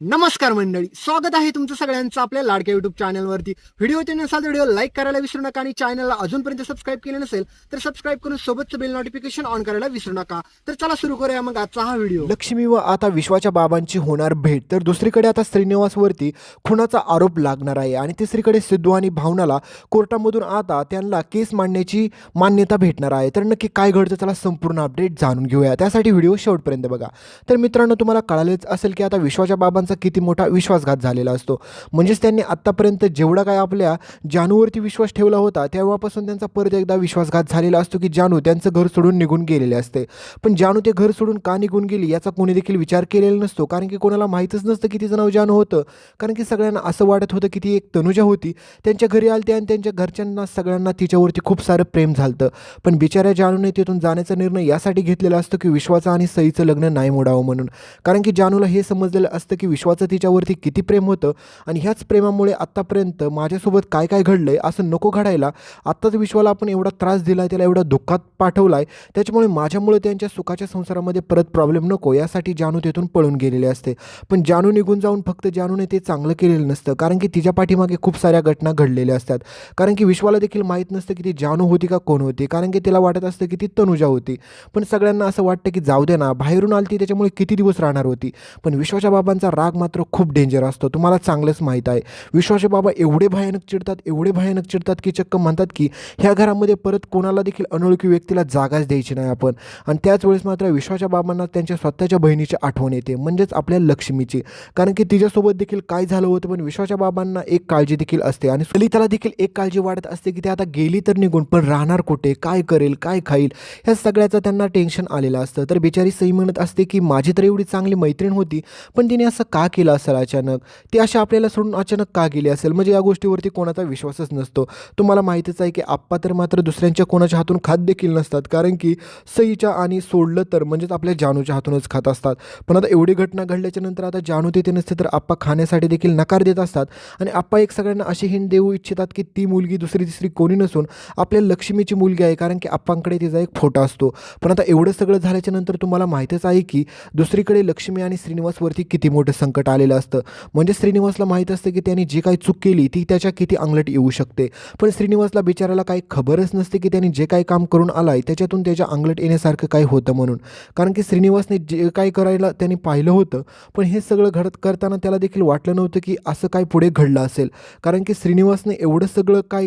नमस्कार मंडळी स्वागत आहे तुमचं सगळ्यांचं आपल्या लाडक्या युट्यूब चॅनलवरती व्हिडिओ ते नसाल तर व्हिडिओ लाईक करायला विसरू नका आणि चॅनलला अजूनपर्यंत सबस्क्राईब केलं नसेल तर सबस्क्राईब करून सोबतचं बेल नोटिफिकेशन ऑन करायला विसरू नका. तर चला सुरू करूया मग आजचा हा व्हिडिओ. लक्ष्मी व आता विश्वाच्या बाबांची होणार भेट. तर दुसरीकडे आता श्रीनिवासवरती खुनाचा आरोप लागणार आहे आणि तिसरीकडे सिद्धू आणि भावनाला कोर्टामधून आता त्यांना केस मांडण्याची मान्यता भेटणार आहे. तर नक्की काय घडतं त्याला संपूर्ण अपडेट जाणून घेऊया. त्यासाठी व्हिडिओ शेवटपर्यंत बघा. तर मित्रांनो तुम्हाला कळालेच असेल की आता विश्वाच्या बाबांचा त्यांचा किती मोठा विश्वासघात झालेला असतो. म्हणजेच त्यांनी आत्तापर्यंत जेवढा काय आपल्या जानूवरती विश्वास ठेवला होता तेव्हापासून त्यांचा परत एकदा विश्वासघात झालेला असतो की जानू त्यांचं घर सोडून निघून गेलेले असते. पण जानू ते घर सोडून का निघून गेली याचा कोणी देखील विचार केलेला नसतो. कारण की कोणाला माहीतच नसतं की तिचं नाव जानू होतं. कारण की सगळ्यांना असं वाटत होतं की ती एक तनुजा होती. त्यांच्या घरी आलते आणि त्यांच्या घरच्यांना सगळ्यांना तिच्यावरती खूप सारं प्रेम झालं पण बिचाऱ्या जानूने तिथून जाण्याचा निर्णय यासाठी घेतलेला असतो की विश्वाचा आणि सईचं लग्न नाही मोडावं म्हणून. कारण की जानूला हे समजलेलं असतं की विश्वाचं तिच्यावरती किती प्रेम होतं आणि ह्याच प्रेमामुळे आत्तापर्यंत माझ्यासोबत काय काय घडलं आहे असं नको घडायला. आत्ताच विश्वाला आपण एवढा त्रास दिला आहे त्याला एवढा दुःखात पाठवला आहे त्याच्यामुळे माझ्यामुळे त्यांच्या सुखाच्या संसारामध्ये परत प्रॉब्लेम नको यासाठी जानू तेथून पळून गेलेले असते. पण जानू निघून जाऊन फक्त जानूने ते चांगलं केलेलं नसतं कारण की तिच्या पाठीमागे खूप साऱ्या घटना घडलेल्या असतात. कारण की विश्वाला देखील माहीत नसतं की ती जानू होती का कोण होती कारण की तिला वाटत असतं की ती तनुजा होती. पण सगळ्यांना असं वाटतं की जाऊ दे ना बाहेरून आलती त्याच्यामुळे किती दिवस राहणार होती. पण विश्वाच्या बाबांचा राग मात्र खूप डेंजर असतो. तुम्हाला चांगलंच माहीत आहे. विश्वाचे बाबा एवढे भयानक चिडतात एवढे भयानक चिडतात की चक्क म्हणतात की ह्या घरामध्ये परत कोणाला देखील अनोळखी व्यक्तीला जागाच द्यायची नाही आपण. आणि त्याच वेळेस मात्र विश्वाच्या बाबांना त्यांच्या स्वतःच्या बहिणीची आठवण येते म्हणजेच आपल्या लक्ष्मीची. कारण की तिच्यासोबत देखील काय झालं होतं पण विश्वाच्या बाबांना एक काळजी देखील असते. आणि सलिताला देखील एक काळजी वाटत असते की ते आता गेली तर निघून पण राहणार कुठे काय करेल काय खाईल ह्या सगळ्याचं त्यांना टेन्शन आलेलं असतं. तर बिचारी सई म्हणत असते की माझी तर एवढी चांगली मैत्रीण होती पण तिने असं का केलं असेल अचानक? ती अशा आपल्याला सोडून अचानक का गेली असेल? म्हणजे या गोष्टीवरती कोणाचा विश्वासच नसतो. तुम्हाला माहितीच आहे की आप्पा तर मात्र दुसऱ्यांच्या कोणाच्या हातून खात देखील नसतात. कारण की सईच्या आणि सोडलं तर म्हणजेच आपल्या जानूच्या हातूनच खात असतात. पण आता एवढी घटना घडल्याच्या नंतर आता जानू तिथे नसते तर आप्पा खाण्यासाठी देखील नकार देत असतात. आणि आप्पा एक सगळ्यांना अशी हिंट देऊ इच्छितात की ती मुलगी दुसरी तिसरी कोणी नसून आपल्या लक्ष्मीची मुलगी आहे. कारण की आप्पांकडे तिचा एक फोटो असतो. पण आता एवढं सगळं झाल्याच्यानंतर तुम्हाला माहीतच आहे की दुसरीकडे लक्ष्मी आणि श्रीनिवासवरती किती मोठं संकट आलेलं असतं. म्हणजे श्रीनिवासला माहीत असतं की त्यांनी जी काही चूक केली ती त्याच्या किती अंगलट येऊ शकते. पण श्रीनिवासला बिचाराला काही खबरच नसते की त्यांनी जे काही काम करून आला आहे त्याच्यातून त्याच्या अंगलट येण्यासारखं काही होतं म्हणून. कारण की श्रीनिवासने जे काही करायला त्यांनी पाहिलं होतं पण हे सगळं घडत करताना त्याला देखील वाटलं नव्हतं की असं काय पुढे घडलं असेल. कारण की श्रीनिवासने एवढं सगळं काय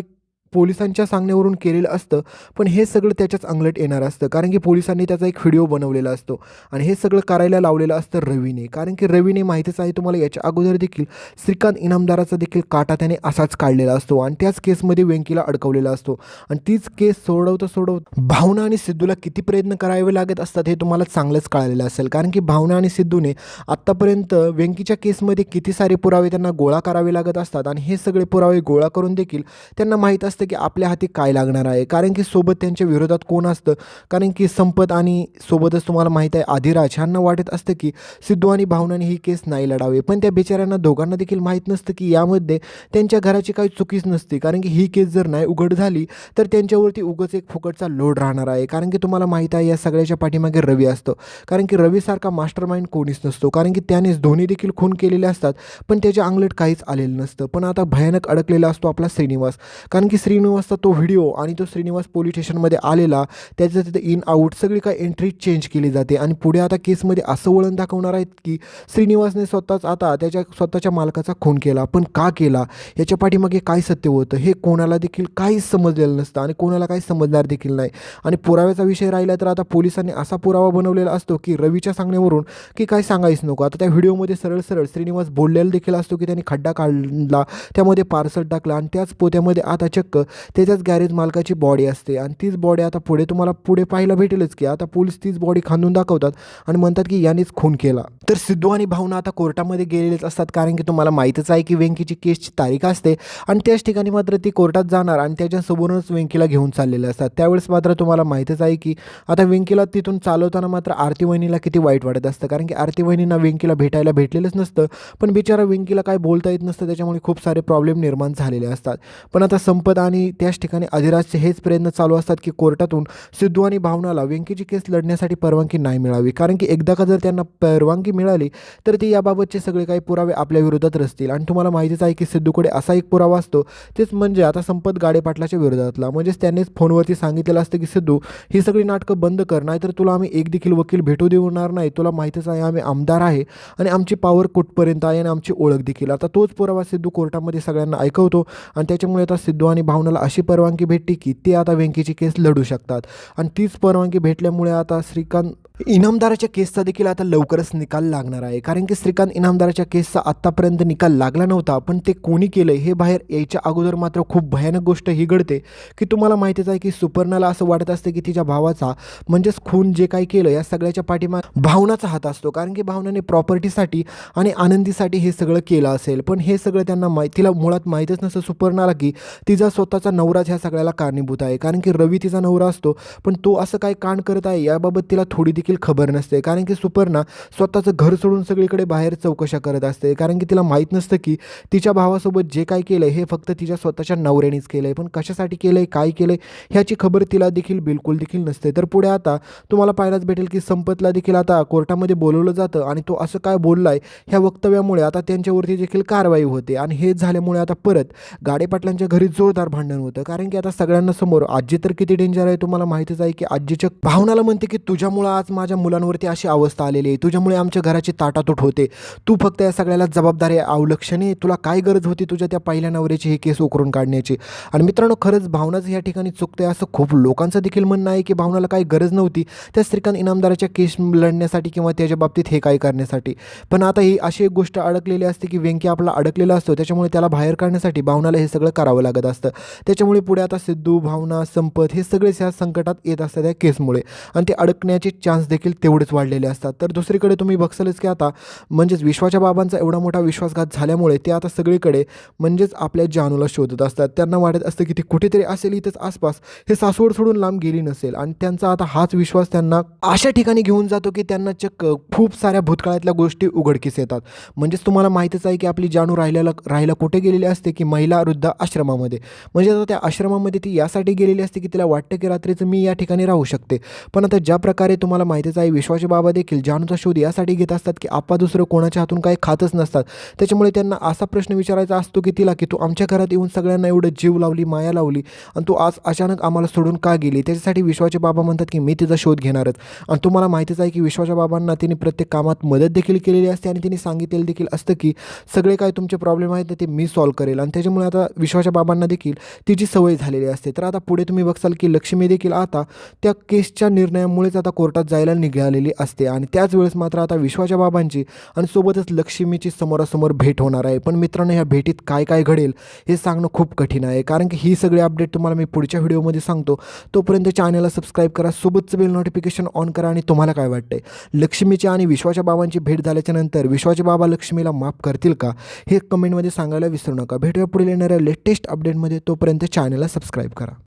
पोलिसांच्या सांगण्यावरून केलेलं असतं पण हे सगळं त्याच्याच अंगलट येणार असतं. कारण की पोलिसांनी त्याचा एक व्हिडिओ बनवलेला असतो आणि हे सगळं करायला लावलेलं असतं रवीने. कारण की रवीने माहितीच आहे तुम्हाला याच्या अगोदर देखील श्रीकांत इनामदाराचा देखील काटा त्याने असाच काढलेला असतो आणि त्याच केसमध्ये वेंकीला अडकवलेला असतो. आणि तीच केस सोडवता सोडवत भावना आणि सिद्धूला किती प्रयत्न करावे लागत असतात हे तुम्हाला चांगलंच कळालेलं असेल. कारण की भावना आणि सिद्धूने आत्तापर्यंत वेंकीच्या केसमध्ये किती सारे पुरावे त्यांना गोळा करावे लागत असतात आणि हे सगळे पुरावे गोळा करून देखील त्यांना माहीत असतं असतं की आपल्या हाती काय लागणार आहे? कारण की सोबत त्यांच्या विरोधात कोण असतं? कारण की संपत आणि सोबतच तुम्हाला माहीत आहे आधिराज ह्यांना वाटत असतं की सिद्धू आणि भावनाने ही केस नाही लढावे. पण त्या बिचाऱ्यांना दोघांना देखील माहीत नसतं की यामध्ये त्यांच्या घराची काही चुकीच नसते. कारण की ही केस जर नाही उघड झाली तर त्यांच्यावरती उगच एक फुकटचा लोड राहणार आहे. कारण की तुम्हाला माहीत आहे या सगळ्याच्या पाठीमागे रवी असतो. कारण की रवीसारखा मास्टर माइंड कोणीच नसतो. कारण की त्यानेच धोनी देखील खून केलेले असतात पण त्याच्या अंगलट काहीच आलेलं नसतं. पण आता भयानक अडकलेला असतो आपला श्रीनिवास. कारण की श्रीनिवासचा तो व्हिडिओ आणि तो श्रीनिवास पोलीस स्टेशनमध्ये आलेला त्याचं तिथे इन आऊट सगळी काय एंट्री चेंज केली जाते. आणि पुढे आता केसमध्ये असं वळण दाखवणार आहेत की श्रीनिवासने स्वतःच आता त्याच्या स्वतःच्या मालकाचा खून केला. पण का केला? याच्या पाठीमागे काय सत्य होतं? हे कोणाला देखील काहीच समजलेलं नसतं आणि कोणाला काही समजणार देखील नाही. आणि पुराव्याचा विषय राहिला तर आता पोलिसांनी असा पुरावा बनवलेला असतो की रवीच्या सांगण्यावरून की काय सांगायच नको. आता त्या व्हिडिओमध्ये सरळ सरळ श्रीनिवास बोललेला देखील असतो की त्यांनी खड्डा काढला त्यामध्ये पार्सल टाकलं आणि त्याच पोत्यामध्ये आता चक्क त्याच्याच गॅरेज मालकाची बॉडी असते. आणि तीच बॉडी आता पुढे तुम्हाला पुढे पाहायला भेटेलच की आता पोलीस तीच बॉडी खांदून दाखवतात आणि म्हणतात की यानेच खून केला. तर सिद्धू आणि भावना आता कोर्टामध्ये गेलेलेच असतात कारण की तुम्हाला माहीतच आहे की वेंकीची केसची तारीख असते आणि त्याच ठिकाणी मात्र ती कोर्टात जाणार आणि त्याच्यासमोरूनच वेंकीला घेऊन चाललेले असतात. त्यावेळेस मात्र तुम्हाला माहीतच आहे की आता वेंकीला तिथून चालवताना मात्र आरती वहिनीला किती वाईट वाटत असतं. कारण की आरती वहिनींना वेंकीला भेटायला भेटलेलंच नसतं. पण बिचारा वेंकीला काय बोलता येत नसतं त्याच्यामुळे खूप सारे प्रॉब्लेम निर्माण झालेले असतात. पण आता संपत आणि त्याच ठिकाणी अधिराजचे हेच प्रयत्न चालू असतात की कोर्टातून सिद्धू आणि भावनाला व्यंकीची केस लढण्यासाठी परवानगी नाही मिळावी. कारण की एकदा का जर त्यांना परवानगी मिळाली तर ते याबाबतचे सगळे काही पुरावे आपल्या विरोधात रचतील. आणि तुम्हाला माहितीच आहे की सिद्धूकडे असा एक पुरावा असतो तेच म्हणजे आता संपत गाडेपाटलाच्या विरोधातला. म्हणजेच त्यांनीच फोनवरती सांगितलेलं असतं की सिद्धू ही सगळी नाटकं बंद कर नाहीतर तुला आम्ही एक देखील वकील भेटू देणार नाही. तुला माहितीच आहे आम्ही आमदार आहे आणि आमची पॉवर कुठपर्यंत आहे आणि आमची ओळख देखील. आता तोच पुरावा सिद्धू कोर्टामध्ये सगळ्यांना ऐकवतो आणि त्याच्यामुळे आता सिद्धू आणि भावनाला अशी परवानगी भेटते की ते आता व्यंकीची केस लढू शकतात. आणि तीच परवानगी भेटल्यामुळे आता श्रीकांत इनामदाराच्या केसचा देखील आता लवकरच निकाल लागणार आहे. कारण की श्रीकांत इनामदाराच्या केसचा आत्तापर्यंत निकाल लागला नव्हता पण ते कोणी केलं हे बाहेर यायच्या अगोदर मात्र खूप भयानक गोष्ट ही घडते. की तुम्हाला माहितीच आहे की सुपर्णाला असं वाटत असतं की तिच्या भावाचा म्हणजेच खून जे काही केलं या सगळ्याच्या पाठीमा भावनाचा हात असतो. कारण की भावनाने प्रॉपर्टीसाठी आणि आनंदीसाठी हे सगळं केलं असेल. पण हे सगळं त्यांना माहितीला मुळात माहीतच नसतं सुपर्णाला की तिचा स्वतःचा नवराच ह्या सगळ्याला कारणीभूत आहे. कारण की रवी तिचा नवरा असतो पण तो असं काय कांड करत आहे याबाबत तिला थोडी देखील खबर नसते. कारण की सुपर्णा स्वतःचं घर सोडून सगळीकडे बाहेर चौकशा करत असते. कारण की तिला माहीत नसतं की तिच्या भावासोबत जे काय केलं हे फक्त तिच्या स्वतःच्या नवऱ्यानेच केलं आहे पण कशासाठी केलं आहे काय केलं आहे ह्याची खबर तिला देखील बिलकुल देखील नसते. तर पुढे आता तुम्हाला पाहायलाच भेटेल की संपतला देखील आता कोर्टामध्ये बोलवलं जातं आणि तो असं काय बोलला आहे ह्या वक्तव्यामुळे आता त्यांच्यावरती देखील कारवाई होते. आणि हे झाल्यामुळे आता परत गाडे पाटलांच्या घरी जोरदार भांडण होतं. कारण की आता सगळ्यांना समोर आजी तर किती डेंजर आहे तुम्हाला माहितीच आहे की आजीच्या भावनाला म्हणते की तुझ्यामुळं आज माझ्या मुलांवरती अशी अवस्था आलेली आहे. तुझ्यामुळे आमच्या घराची ताटातूट होते. तू फक्त या सगळ्याला जबाबदारी अवलक्षणे तुला काय गरज होती तुझ्या त्या पहिल्या नवऱ्याची ही केस उकरून काढण्याची? आणि मित्रांनो खरंच भावनाच या ठिकाणी चुकते असं खूप लोकांचं देखील म्हणणं आहे की भावनाला काही गरज नव्हती त्या श्रीकांत इनामदाराच्या केस लढण्यासाठी किंवा त्याच्या बाबतीत हे काय करण्यासाठी. पण आता ही अशी एक गोष्ट अडकलेली असते की व्यंकी आपला अडकलेला असतो त्याच्यामुळे त्याला बाहेर काढण्यासाठी भावनाला हे सगळं करावं लागत असतं. त्याच्यामुळे पुढे आता सिद्धू भावना संपत हे सगळेच ह्या संकटात येत असतात या केसमुळे. आणि ते अडकण्याचे चान्स देखील तेवढेच वाढलेले असतात. तर दुसरीकडे तुम्ही बघसालच की आता म्हणजेच विश्वाच्या बाबांचा एवढा मोठा विश्वासघात झाल्यामुळे ते आता सगळीकडे म्हणजेच आपल्या जानूला शोधत असतात. त्यांना वाटत असतं की ती कुठेतरी असेल इथंच आसपास. हे सासवड सोडून लांब गेली नसेल. आणि त्यांचा आता हाच विश्वास त्यांना अशा ठिकाणी घेऊन जातो की त्यांना चक्क खूप साऱ्या भूतकाळातल्या गोष्टी उघडकीस येतात. म्हणजेच तुम्हाला माहितीच आहे की आपली जानू राहिल्याला राहायला कुठे गेलेली असते? की महिला वृद्ध आश्रमामध्ये. म्हणजे आता त्या आश्रमामध्ये ती यासाठी गेलेली असते की तिला वाटतं की रात्रीचं मी या ठिकाणी राहू शकते. पण आता ज्या प्रकारे तुम्हाला माहितीच आहे विश्वाचे बाबा देखील जानूचा शोध यासाठी घेत असतात की आपा दुसरं कोणाच्या हातून काही खातच नसतात. त्याच्यामुळे त्यांना असा प्रश्न विचारायचा असतो की तिला की तू आमच्या घरात येऊन सगळ्यांना एवढं जीव लावली माया लावली आणि तू आज अचानक आम्हाला सोडून का गेली? त्याच्यासाठी विश्वाचे बाबा म्हणतात की मी तिचा शोध घेणारच आणि तुम्हाला माहितीच आहे की विश्वाच्या बाबांना तिने प्रत्येक कामात मदत देखील केलेली असते आणि तिने सांगितलेलं देखील असतं की सगळे काय तुमचे प्रॉब्लेम आहेत ते मी सॉल्व करेल. आणि त्याच्यामुळे आता विश्वाच्या बाबांना देखील तिची सवय झालेली असते. तर आता पुढे तुम्ही बघसाल की लक्ष्मी देखील आता त्या केसच्या निर्णयामुळेच आता कोर्टात जायला निघालेली असते. आणि त्याच वेळेस मात्र आता विश्वाच्या बाबांची आणि सोबतच लक्ष्मीची समोरासमोर भेट होणार आहे. पण मित्रांनो ह्या भेटीत काय काय घडेल हे सांगणं खूप कठीण आहे. कारण की ही सगळी अपडेट तुम्हाला मी पुढच्या व्हिडिओमध्ये सांगतो. तोपर्यंत चॅनलला सबस्क्राईब करा सोबतचं बेल नोटिफिकेशन ऑन करा आणि तुम्हाला काय वाटतंय? लक्ष्मीची आणि विश्वाच्या बाबांची भेट झाल्याच्यानंतर विश्वाचे बाबा लक्ष्मीला माफ करतील का? हे कमेंटमध्ये सांगायला विसरू नका. भेटूया पुढील येणाऱ्या लेटेस्ट अपडेटमध्ये तो तोपर्यंत चॅनलला सबस्क्राईब करा.